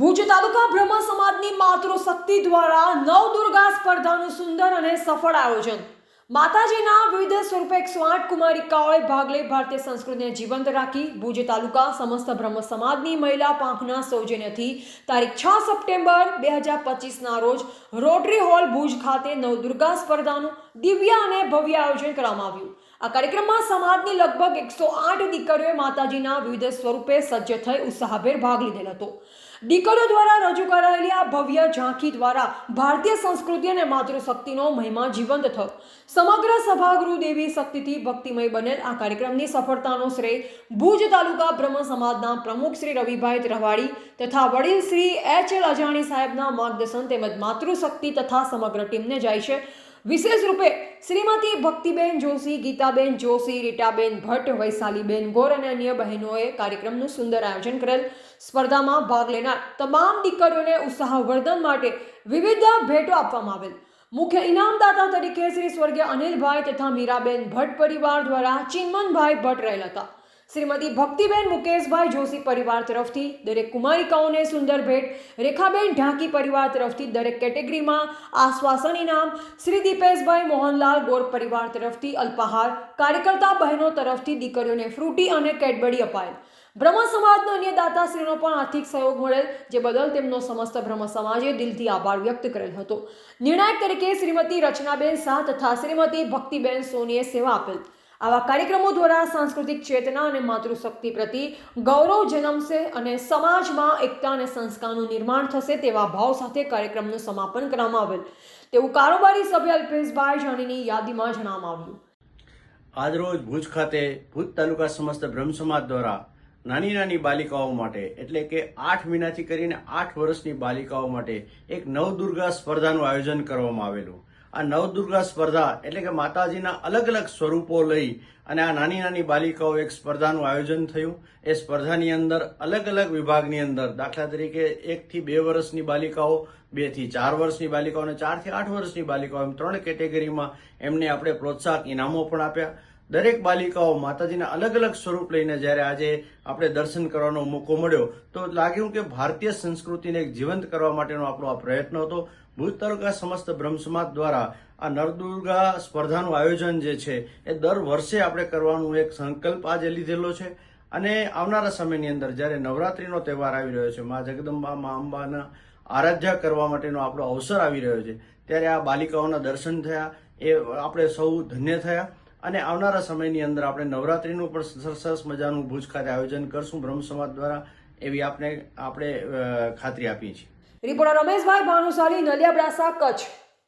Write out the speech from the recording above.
ભુજ તાલુકા બ્રહ્મ સમાજની માતૃશક્તિ દ્વારા નવદુર્ગા સ્પર્ધાનું સુંદર અને સફળ આયોજન. માતાજીના વિવિધ સ્વરૂપે એકસો આઠ કુમારિકાઓએ ભાગ લઈ ભારતીય સંસ્કૃતિને જીવંત રાખી ભુજ તાલુકા સમસ્ત બ્રહ્મ સમાજની મહિલા પાંખના સૌજન્યથી તારીખ છ સપ્ટેમ્બર બે હજાર પચીસના રોજ રોટરી હોલ ભુજ ખાતે નવદુર્ગા સ્પર્ધાનું દિવ્ય અને ભવ્ય આયોજન કરવામાં આવ્યું. આ કાર્યક્રમમાં સમાજની લગભગ એકસો આઠ દીકરીઓએ માતાજીના વિવિધ સ્વરૂપે સજ્જ થઈ ઉત્સાહભેર ભાગ લીધેલ હતો. દીકરીઓ દ્વારા રજૂ કરાયેલી આ ભવ્ય ઝાંખી દ્વારા ભારતીય સંસ્કૃતિ અને માતૃશક્તિનો મહિમા જીવંત થયો. સમગ્ર સભાગૃહ દેવી શક્તિથી ભક્તિમય બનેલ આ કાર્યક્રમની સફળતાનો શ્રેય ભુજ તાલુકા બ્રહ્મ સમાજના પ્રમુખ શ્રી રવિભાઈ ત્રવાડી તથા વડીલ શ્રી એચ એલ અજાણી સાહેબના માર્ગદર્શન તેમજ માતૃશક્તિ તથા સમગ્ર ટીમને જાય છે. વિશેષ રૂપે શ્રીમતી ભક્તિબેન જોશી, ગીતાબેન જોશી, રીટાબેન ભટ્ટ, વૈશાલીબેન ગોર અને અન્ય બહેનોએ કાર્યક્રમનું સુંદર આયોજન કરેલ સ્પર્ધામાં ભાગ લેનાર તમામ દીકરીઓને ઉત્સાહવર્ધન માટે વિવિધ ભેટો આપવામાં આવેલ. મુખ્ય ઇનામદાતા તરીકે શ્રી સ્વર્ગીય અનિલભાઈ તથા મીરાબેન ભટ્ટ પરિવાર દ્વારા ચિન્મનભાઈ ભટ્ટ રહેલ હતા. શ્રીમતી ભક્તિબેન મુકેશભાઈ જોશી પરિવાર તરફથી દરેક કુમારિકાઓને સુંદર ભેટ, રેખાબેન ઢાંકી પરિવાર તરફથી દરેક કેટેગરીમાં આશ્વાસન ઇનામ શ્રી દીપેશભાઈ મોહનલાલ ગોર પરિવાર તરફથી અલ્પાહાર, કાર્યકર્તા બહેનો તરફથી દીકરીઓને ફ્રૂટી અને કેડબરી અપાયેલ બ્રહ્મ સમાજના અન્ય દાતાશ્રીનો પણ આર્થિક સહયોગ મળેલ, જે બદલ તેમનો સમસ્ત બ્રહ્મ સમાજે દિલથી આભાર વ્યક્ત કરેલ હતો. નિર્ણાયક તરીકે શ્રીમતી રચનાબેન શાહ તથા શ્રીમતી ભક્તિબેન સોનીએ સેવા આપેલ. આવા કાર્યક્રમો દ્વારા સાંસ્કૃતિક ચેતના અને માતૃશક્તિ પ્રતિ ગૌરવ જન્મશે અને સમાજમાં એકતા અને સંસ્કારનું નિર્માણ થશે તેવા ભાવ સાથે કાર્યક્રમનું સમાપન કરવામાં આવેલ. તેવું કારોબારી સભ્ય અલ્પેશભાઈ જાનીની યાદીમાં જણાવવામાં આવ્યું. આજરોજ ભુજ ખાતે ભુજ તાલુકા સમસ્ત બ્રહ્મ સમાજ દ્વારા નાની નાની બાલિકાઓ માટે, એટલે કે આઠ મહિનાથી કરીને આઠ વર્ષની બાલિકાઓ માટે એક નવદુર્ગા સ્પર્ધાનું આયોજન કરવામાં આવેલું. આ નવદુર્ગા સ્પર્ધા એટલે કે માતાજીના અલગ અલગ સ્વરૂપો લઈ અને આ નાની નાની બાલિકાઓ એક સ્પર્ધાનું આયોજન થયું. એ સ્પર્ધાની અંદર અલગ અલગ વિભાગની અંદર દાખલા તરીકે એકથી બે વર્ષની બાલિકાઓ બેથી ચાર વર્ષની બાલિકાઓ અને ચારથી આઠ વર્ષની બાલિકાઓ એમ ત્રણ કેટેગરીમાં એમને આપણે પ્રોત્સાહક ઇનામો પણ આપ્યા. દરેક બાલિકાઓ માતાજીના અલગ અલગ સ્વરૂપ લઈને જ્યારે આજે આપણે દર્શન કરવાનો મોકો મળ્યો, તો લાગ્યું કે ભારતીય સંસ્કૃતિને એક જીવંત કરવા માટેનો આપણો આ પ્રયત્ન હતો. ભુજ તાલુકા સમસ્ત બ્રહ્મ સમાજ દ્વારા આ નવદુર્ગા સ્પર્ધાનું આયોજન જે છે, એ દર વર્ષે આપણે કરવાનું એક સંકલ્પ આજે લીધેલો છે. અને આવનારા સમયની અંદર જ્યારે નવરાત્રિનો તહેવાર આવી રહ્યો છે, મા જગદંબા, મા અંબાના આરાધ્યા કરવા માટેનો આપણો અવસર આવી રહ્યો છે, ત્યારે આ બાલિકાઓના દર્શન થયા, એ આપણે સૌ ધન્ય થયા. અને આવનારા સમયની અંદર આપણે નવરાત્રીનું પણ સરસ મજાનું ભુજ ખાતે આયોજન કરશું બ્રહ્મ સમાજ દ્વારા એવી આપણે આપણે ખાતરી આપીએ છીએ. રિપોર્ટર રમેશભાઈ ભાનુશાલી નલિયાબ્રાસા કચ્છ.